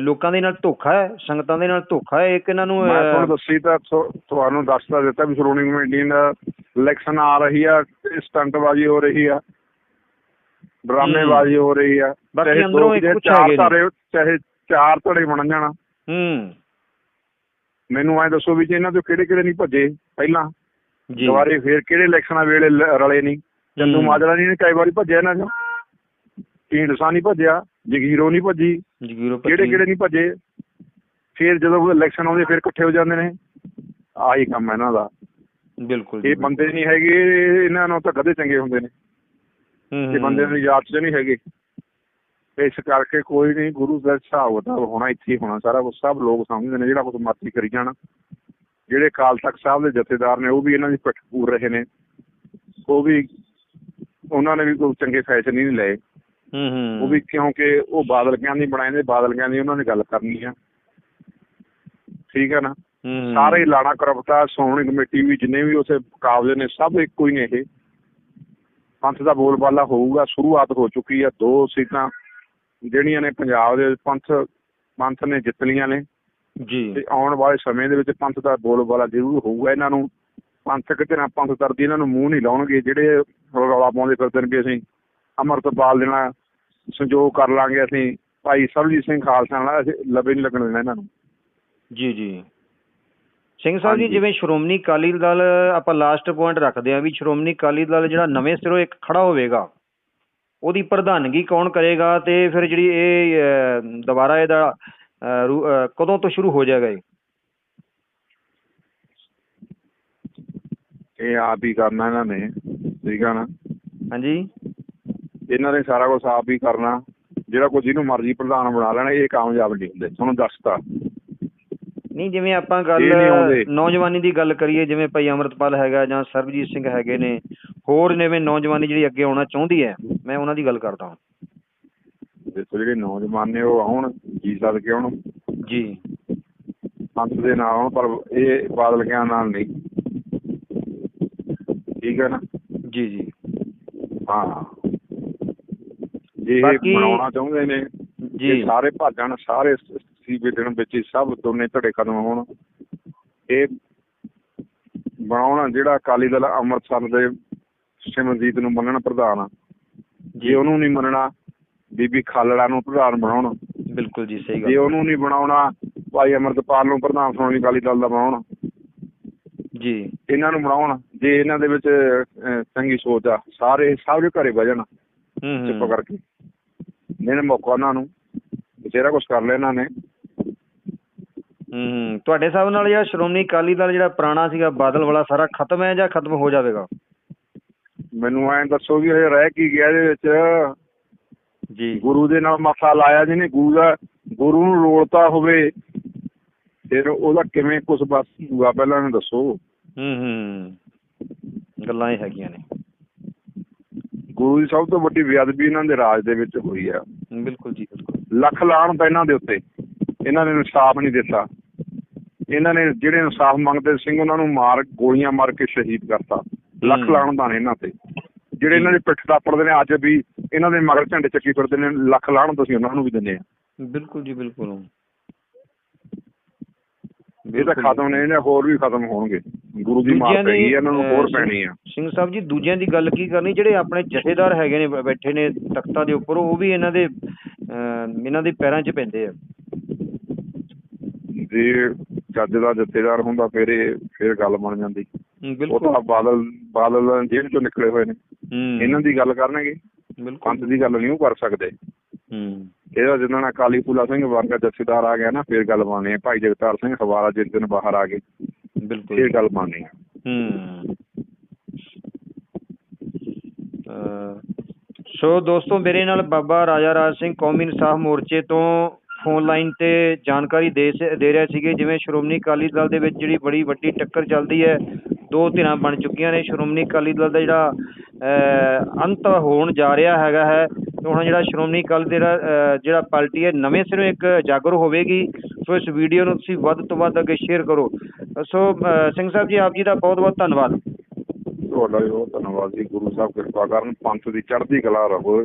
ਲੋਕਾਂ ਦੇ ਨਾਲ ਧੋਖਾ ਹੈ? ਸੰਗਤਾਂ ਦੇ ਨਾਲ ਧੋਖਾ ਹੈ? ਇੱਕ ਇਹਨਾਂ ਨੂੰ ਮੈਂ ਤੁਹਾਨੂੰ ਦੱਸੀ ਤਾਂ ਤੁਹਾਨੂੰ ਦੱਸਤਾ ਦਿੱਤਾ ਵੀ ਸ਼੍ਰੋਮਣੀ ਕਮੇਟੀ ਦਾ ਇਲੈਕਸ਼ਨ ਆ ਰਹੀ ਆ ਸਟੰਟਬਾਜ਼ੀ ਹੋ ਰਹੀ ਆ ਡਰਾਮੇਬਾਜ਼ੀ ਹੋ ਰਹੀ ਆ ਬਾਕੀ ਅੰਦਰੋਂ ਇੱਕ ਚਾਰ ਹੈਗੇ ਚਾਹੇ ਚਾਰ ਧੜੇ ਬਣ ਜਾਣਾ। ਹੂੰ। ਮੈਨੂੰ ਐ ਦੱਸੋ ਵੀ ਜੇ ਇਹਨਾਂ ਤੋਂ ਕਿਹੜੇ ਕਿਹੜੇ ਨਹੀਂ ਭੱਜੇ ਪਹਿਲਾਂ? ਜੀ। ਦੁਬਾਰੇ ਫੇਰ ਕਿਹੜੇ ਇਲੈਕਸ਼ਨਾਂ ਵੇਲੇ ਰਲੇ ਨਹੀਂ? ਚੰਦੂ। ਮਾਜਰਾ ਨਹੀਂ ਨੇ ਕਈ ਵਾਰੀ ਭੱਜਿਆ ਇਹਨਾਂ ਚੋਂ। ਢੀਂਡਸਾ ਨਹੀਂ ਭੱਜਿਆ ਜਗੀਰੋ ਨਹੀਂ ਭੱਜੀ। ਜਗੀਰੋ ਕਿਹੜੇ ਕਿਹੜੇ ਨਹੀਂ ਭੱਜੇ? ਫਿਰ ਜਦੋਂ ਇਲੈਕਸ਼ਨ ਆਉਂਦੇ ਫਿਰ ਇਕੱਠੇ ਹੋ ਜਾਂਦੇ ਨੇ। ਆਹੀ ਕੰਮ ਹੈ ਇਹਨਾਂ ਦਾ। ਬਿਲਕੁਲ ਜੀ, ਇਹ ਬੰਦੇ ਨਹੀਂ ਹੈਗੇ ਇਹਨਾਂ ਨੂੰ ਤਾਂ ਕਦੇ ਚੰਗੇ ਹੁੰਦੇ ਨੇ। ਹੂੰ, ਇਹ ਬੰਦੇ ਦੀ ਯਾਦ 'ਚ ਨਹੀਂ ਹੈਗੇ। ਇਸ ਕਰਕੇ ਕੋਈ ਨਹੀਂ ਗੁਰੂ ਦਾ ਹਿਸਾਬ ਕਿਤਾਬ ਹੋਣਾ ਇੱਥੇ ਹੀ ਹੋਣਾ। ਸਾਰਾ ਕੁਝ ਸਭ ਲੋਕ ਸਮਝਦੇ ਨੇ ਜਿਹੜਾ ਕੁਝ ਮਰਜ਼ੀ ਕਰੀ ਜਾਣਾ। ਜਿਹੜੇ ਕਾਲ ਤਖਤ ਸਾਹਿਬ ਦੇ ਜਥੇਦਾਰ ਨੇ ਉਹ ਵੀ ਇਹਨਾਂ ਦੀ ਪਿੱਠ ਪੂਰ ਰਹੇ ਨੇ। ਉਹ ਵੀ ਉਹਨਾਂ ਨੇ ਵੀ ਕੋਈ ਚੰਗੇ ਫੈਸਲੇ ਨਹੀਂ ਲਏ। ਹੂੰ ਹੂੰ। ਉਹ ਵੀ ਕਿਉਂਕਿ ਉਹ ਬਾਦਲ ਕਿਆਂ ਦੀ ਬਣਾਏ ਨੇ ਬਾਦਲ ਕਿਆਂ ਦੀ ਉਹਨਾਂ ਨੇ ਗੱਲ ਕਰਨੀ ਆ। ਠੀਕ ਹੈ ਨਾ। ਸਾਰੇ ਲਾਣਾ ਕਰਪਤਾ ਸ਼੍ਰੋਮਣੀ ਕਮੇਟੀ ਵੀ ਜਿੰਨੇ ਵੀ ਉਸੇ ਕਾਬਲੇ ਨੇ ਸਭ ਇੱਕੋ ਹੀ ਨੇ ਇਹ। ਪੰਥ ਦਾ ਬੋਲਬਾਲਾ ਹੋਊਗਾ ਸ਼ੁਰੂਆਤ ਹੋ ਚੁੱਕੀ ਆ ਦੋ ਸੀਟਾਂ ਜਿਹੜੀਆਂ ਨੇ ਪੰਜਾਬ ਦੇ ਪੰਥ ਪੰਥ ਨੇ ਜਿੱਤ ਲੀਆਂ ਨੇ। ਜੀ। ਤੇ ਆਉਣ ਵਾਲੇ ਸਮੇਂ ਦੇ ਵਿੱਚ ਪੰਥ ਦਾ ਬੋਲਬਾਲਾ ਜ਼ਰੂਰ ਹੋਊਗਾ ਇਹਨਾਂ ਨੂੰ। ਪੰਥਕ ਧਿਰਾਂ ਪੰਥ ਕਰਦੀ ਇਹਨਾਂ ਨੂੰ ਮੂੰਹ ਨਹੀਂ ਲਾਉਣਗੇ। ਜਿਹੜੇ ਰੌਲਾ ਪਾਉਂਦੇ ਫਿਰਦੇ ਨੇ ਵੀ ਅਸੀਂ ਅੰਮ੍ਰਿਤਪਾਲ ਦੇਣਾ ਸੰਜੋਗ ਕਰ ਲਾਂਗੇ ਅਸੀਂ। ਭਾਈ ਸਰਬਜੀਤ ਸਿੰਘ ਖਾਲਸਾ ਨਾਲ ਅਸੀਂ ਲਵੇ ਨਹੀਂ ਲੱਗਣ ਦੇਣਾ ਇਹਨਾਂ ਨੂੰ। ਜੀ ਜੀ। ਸਿੰਘ ਸਾਹਿਬ ਜੀ। ਜਿਵੇਂ ਸ਼੍ਰੋਮਣੀ ਅਕਾਲੀ ਦਲ ਆਪਾਂ ਲਾਸਟ ਪੁਆਇੰਟ ਰੱਖਦੇ ਹਾਂ ਵੀ ਸ਼੍ਰੋਮਣੀ ਅਕਾਲੀ ਦਲ ਜਿਹੜਾ ਨਵੇਂ ਸਿਰੋਂ ਇੱਕ ਖੜਾ ਹੋਵੇਗਾ ਉਹਦੀ ਪ੍ਰਧਾਨਗੀ ਕੌਣ ਕਰੇਗਾ ਤੇ ਫਿਰ ਜਿਹੜੀ ਇਹ ਅਹ, ਦੁਬਾਰਾ ਇਹਦਾ ਅਹ, ਰੂ- ਅਹ, ਕਦੋਂ ਤੋਂ ਸ਼ੁਰੂ ਹੋ ਜਾਏਗਾ ਇਹ? ਇਹ ਆਪ ਹੀ ਕਰਨਾ ਇਹਨਾਂ ਨੇ ਠੀਕ ਆ ਨਾ? ਹਾਂਜੀ। ਇਹਨਾਂ ਨੇ ਸਾਰਾ ਕੁਝ ਆਪ ਹੀ ਕਰਨਾ ਜਿਹੜਾ ਕੋਈ ਜਿਹਨੂੰ ਮਰਜ਼ੀ ਪ੍ਰਧਾਨ ਬਣਾ ਲੈਣਾ ਇਹ ਕਾਮਯਾਬ ਨਹੀਂ ਹੁੰਦੇ ਤੁਹਾਨੂੰ ਦੱਸਤਾ। ਨਹੀਂ ਜਿਵੇਂ ਆਪਾਂ ਗੱਲ ਇਹ ਨਹੀਂ ਆਉਂਦੇ। ਨੌਜਵਾਨੀ ਦੀ ਗੱਲ ਕਰੀਏ ਜਿਵੇਂ ਭਾਈ ਅਮਰਤਪਾਲ ਹੈਗਾ ਜਾਂ ਸਰਬਜੀਤ ਸਿੰਘ ਹੈਗੇ ਨੇ ਹੋਰ ਜਿਵੇਂ ਨੌਜਵਾਨੀ ਜਿਹੜੀ ਅੱਗੇ ਆਉਣਾ ਚਾਹੁੰਦੀ ਹੈ ਮੈਂ ਉਹਨਾਂ ਦੀ ਗੱਲ ਕਰਦਾ ਹਾਂ। ਦੇਖੋ ਜਿਹੜੇ ਨੌਜਵਾਨ ਨੇ ਉਹ ਆਉਣ ਜੀ ਸਦਕੇ ਆਉਣ। ਜੀ। ਪੰਥ ਦੇ ਨਾਲ ਆਉਣ ਪਰ ਇਹ ਬਾਦਲ ਕਿਆਂ ਨਾਲ ਨਹੀਂ। ਠੀਕ ਹੈ ਨਾ? ਜੀ ਜੀ। ਹਾਂ। ਜੇ ਬਾਕੀ- ਬਣਾਉਣਾ ਚਾਹੁੰਦੇ ਨੇ ਜੀ। ਇਹ ਸਾਰੇ ਭਾਜਣ ਸਾਰੇ ਸੀਬੀ ਦੇਣ ਵਿੱਚ ਹੀ ਸਭ ਦੋਨੇ ਧੜੇ ਖਤਮ ਹੋਣ। ਇਹ ਬਣਾਉਣਾ ਜਿਹੜਾ ਅਕਾਲੀ ਦਲ ਅੰਮ੍ਰਿਤਸਰ ਦੇ ਸਿਮਰਜੀਤ ਨੂੰ ਮੰਨਣ ਪ੍ਰਧਾਨ ਜੇ ਉਹਨੂੰ ਨਹੀਂ ਮੰਨਣਾ ਬੀਬੀ ਖਾਲੜਾ ਨੂੰ ਪ੍ਰਧਾਨ ਬਣਾਉਣ। ਬਿਲਕੁਲ ਜੀ ਸਹੀ ਜੇ ਗੱਲ। ਉਹਨੂੰ ਨਹੀਂ ਬਣਾਉਣਾ ਭਾਈ ਅਮਰਤਪਾਲ ਨੂੰ ਪ੍ਰਧਾਨ ਸ਼੍ਰੋਮਣੀ ਅਕਾਲੀ ਦਲ ਦਾ ਬਣਾਉਣ। ਜੀ। ਇਹਨਾਂ ਨੂੰ ਬਣਾਉਣ ਜੇ ਇਹਨਾਂ ਦੇ ਵਿੱਚ ਚੰਗੀ ਸੋਚ ਆ। ਸਾਰੇ ਸਭ ਦੇ ਘਰੇ ਵਜਣ ਹੂੰ ਚੁੱਪ ਹੂੰ ਕਰਕੇ। ਨਹੀਂ ਮੌਕਾ ਉਹਨਾਂ ਨੂੰ। ਬਥੇਰਾ ਕੁਝ ਕਰ ਲਿਆ ਇਹਨਾਂ ਨੇ। ਹੂੰ ਹੂੰ। ਤੁਹਾਡੇ ਹਿਸਾਬ ਨਾਲ ਜਿਹੜਾ ਸ਼੍ਰੋਮਣੀ ਅਕਾਲੀ ਦਲ ਜਿਹੜਾ ਪੁਰਾਣਾ ਸੀਗਾ ਬਾਦਲ ਵਾਲਾ ਸਾਰਾ ਖਤਮ ਹੈ ਜਾਂ ਖਤਮ ਹੋ ਜਾਵੇਗਾ? ਮੈਨੂੰ ਐਂ ਦੱਸੋ ਵੀ ਇਹ ਰਹਿ ਕੀ ਗਿਆ ਇਹਦੇ ਵਿੱਚ? ਜੀ। ਗੁਰੂ ਦੇ ਨਾਲ ਮੱਥਾ ਲਾਇਆ ਜਿਹਨੇ ਗੁਰੂ ਦਾ ਗੁਰੂ ਨੂੰ ਰੋਲਤਾ ਹੋਵੇ। ਫਿਰ ਉਹਦਾ ਕਿਵੇਂ ਕੁਝ ਬਸ ਹੋਊਗਾ ਪਹਿਲਾਂ ਇਹਨੂੰ ਦੱਸੋ। ਹੂੰ ਹੂੰ। ਗੱਲਾਂ ਇਹ ਹੈਗੀਆਂ ਨੇ। ਗੁਰੂ ਦੀ ਸਭ ਤੋਂ ਵੱਡੀ ਬੇਅਦਬੀ ਇਹਨਾਂ ਦੇ ਰਾਜ ਦੇ ਵਿੱਚ ਹੋਈ ਆ। ਬਿਲਕੁਲ ਜੀ ਬਿਲਕੁਲ। ਲੱਖ ਲਾਹਣ ਤਾਂ ਇਹਨਾਂ ਦੇ ਉੱਤੇ। ਇਹਨਾਂ ਨੇ ਇਨਸਾਫ ਨਹੀਂ ਦਿੱਤਾ। ਇਹਨਾਂ ਨੇ ਜਿਹੜੇ ਇਨਸਾਫ ਮੰਗਦੇ ਸਿੰਘ ਉਹਨਾਂ ਨੂੰ ਮਾਰ ਗੋਲੀਆਂ ਮਾਰ ਕੇ ਸ਼ਹੀਦ ਕਰਤਾ। ਲੱਖ। ਲਾਹਣ ਤਾਂ ਨੇ ਇਹਨਾਂ ਤੇ। ਜਿਹੜੇ ਇਹਨਾਂ ਦੇ ਪਿੱਠ ਥਾਪੜਦੇ ਨੇ ਅੱਜ ਵੀ ਇਹਨਾਂ ਦੇ ਮਗਰ ਝੰਡੇ ਚੱਕੀ ਫਿਰਦੇ ਨੇ ਲੱਖ ਲਾਹਣ ਤੁਸੀਂ ਉਹਨਾਂ ਨੂੰ ਵੀ ਦਿੰਦੇ ਆ। ਬਿਲਕੁਲ ਜੀ ਬਿਲਕੁਲ। ਇਹ ਤਾਂ ਖਤਮ ਨੇ ਇਹਨੇ ਹੋਰ ਵੀ ਖਤਮ ਹੋਣਗੇ। ਗੁਰੂ ਦੀ ਮਾਰ ਦੂਜਿਆਂ ਪੈ ਗਈ ਦੀ, ਇਹਨਾਂ ਨੂੰ ਹੋਰ ਪੈਣੀ ਆ। ਸਿੰਘ ਸਾਹਿਬ ਜੀ ਦੂਜਿਆਂ ਦੀ ਗੱਲ ਕੀ ਕਰਨੀ? ਜਿਹੜੇ ਆਪਣੇ ਜਥੇਦਾਰ ਹੈਗੇ ਨੇ ਬੈਠੇ ਨੇ ਤਖਤਾਂ ਦੇ ਉੱਪਰ ਉਹ ਵੀ ਇਹਨਾਂ ਦੇ ਇਹਨਾਂ ਦੇ ਪੈਰਾਂ 'ਚ ਪੈਂਦੇ ਆ। ਜੇ ਜੱਜ ਦਾ ਜਥੇਦਾਰ ਹੁੰਦਾ ਫਿਰ ਇਹ ਫਿਰ ਗੱਲ ਬਣ ਜਾਂਦੀ। ਉਹ ਬਿਲਕੁਲ। ਤਾਂ ਬਾਦਲ ਬਾਦਲ ਜੇਲ੍ਹ ਚੋਂ ਨਿਕਲੇ ਹੋਏ ਨੇ। ਇਹਨਾਂ ਦੀ ਗੱਲ ਕਰਨਗੇ। ਬਿਲਕੁਲ। ਪੰਥ ਦੀ ਗੱਲ ਨਹੀਂ ਉਹ ਕਰ ਸਕਦੇ। ਹੂੰ। ਇਹਦਾ ਜਿੱਦਾਂ ਨਾਲ ਅਕਾਲੀ ਫੂਲਾ ਸਿੰਘ ਵਰਗਾ ਜਥੇਦਾਰ ਆ ਗਿਆ ਨਾ ਫਿਰ ਗੱਲ ਬਣਨੀ ਹੈ। ਭਾਈ ਜਗਤਾਰ ਸਿੰਘ ਖਵਾਰਾ ਜਿਸ ਦਿਨ ਬਾਹਰ ਆ ਗਏ ਬਿਲਕੁਲ। ਫਿਰ ਗੱਲ ਬਣਨੀ ਹੈ। ਸੋ ਦੋਸਤੋ ਮੇਰੇ ਨਾਲ ਬਾਬਾ ਰਾਜਾ ਰਾਜ ਸਿੰਘ ਕੌਮੀ ਇਨਸਾਫ ਮੋਰਚੇ ਤੋਂ ਫੋਨ ਲਾਈਨ ਤੇ ਜਾਣਕਾਰੀ ਦੇ ਦੇ ਰਹੇ ਸੀਗੇ। ਜਿਵੇਂ ਸ਼੍ਰੋਮਣੀ ਅਕਾਲੀ ਦਲ ਦੇ ਵਿੱਚ ਜਿਹੜੀ ਬੜੀ ਵੱਡੀ ਟੱਕਰ ਚੱਲਦੀ ਹੈ ਦੋ ਧਿਰਾਂ ਬਣ ਚੁੱਕੀਆਂ ਨੇ। ਸ਼੍ਰੋਮਣੀ ਅਕਾਲੀ ਦਲ ਦਾ ਜਿਹੜਾ ਅੰਤ ਹੋਣ ਜਾ ਰਿਹਾ ਹੈਗਾ ਹੈ। ਤੇ ਹੁਣ ਜਿਹੜਾ ਸ਼੍ਰੋਮਣੀ ਅਕਾਲੀ ਦਲ ਅਹ, ਜਿਹੜਾ ਪਾਰਟੀ ਹੈ ਨਵੇਂ ਸਿਰੋਂ ਇੱਕ ਜਾਗਰ ਹੋਵੇਗੀ। ਸੋ ਇਸ ਵੀਡੀਓ ਨੂੰ ਤੁਸੀਂ ਵੱਧ ਤੋਂ ਵੱਧ ਅੱਗੇ ਸ਼ੇਅਰ ਕਰੋ। ਸੋ ਸਿੰਘ ਸਾਹਿਬ ਜੀ ਆਪ ਜੀ ਦਾ ਬਹੁਤ ਬਹੁਤ ਧੰਨਵਾਦ। ਤੁਹਾਡਾ ਵੀ ਬਹੁਤ ਧੰਨਵਾਦ ਜੀ। ਗੁਰੂ ਸਾਹਿਬ ਕਿਰਪਾ ਕਰਨ ਪੰਥ ਦੀ ਚੜ੍ਹਦੀ ਕਲਾ ਰਹੋ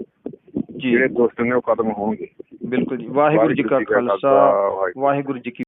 ਜਿਹੜੇ ਦੁਸ਼ਟ ਨੇ ਉਹ ਖਤਮ ਹੋਣਗੇ। ਬਿਲਕੁਲ ਜੀ। ਵਾਹਿਗੁਰੂ ਜੀ ਕਾ ਖਾਲਸਾ। ਵਾਹਿਗੁਰੂ ਜੀ ਕੀ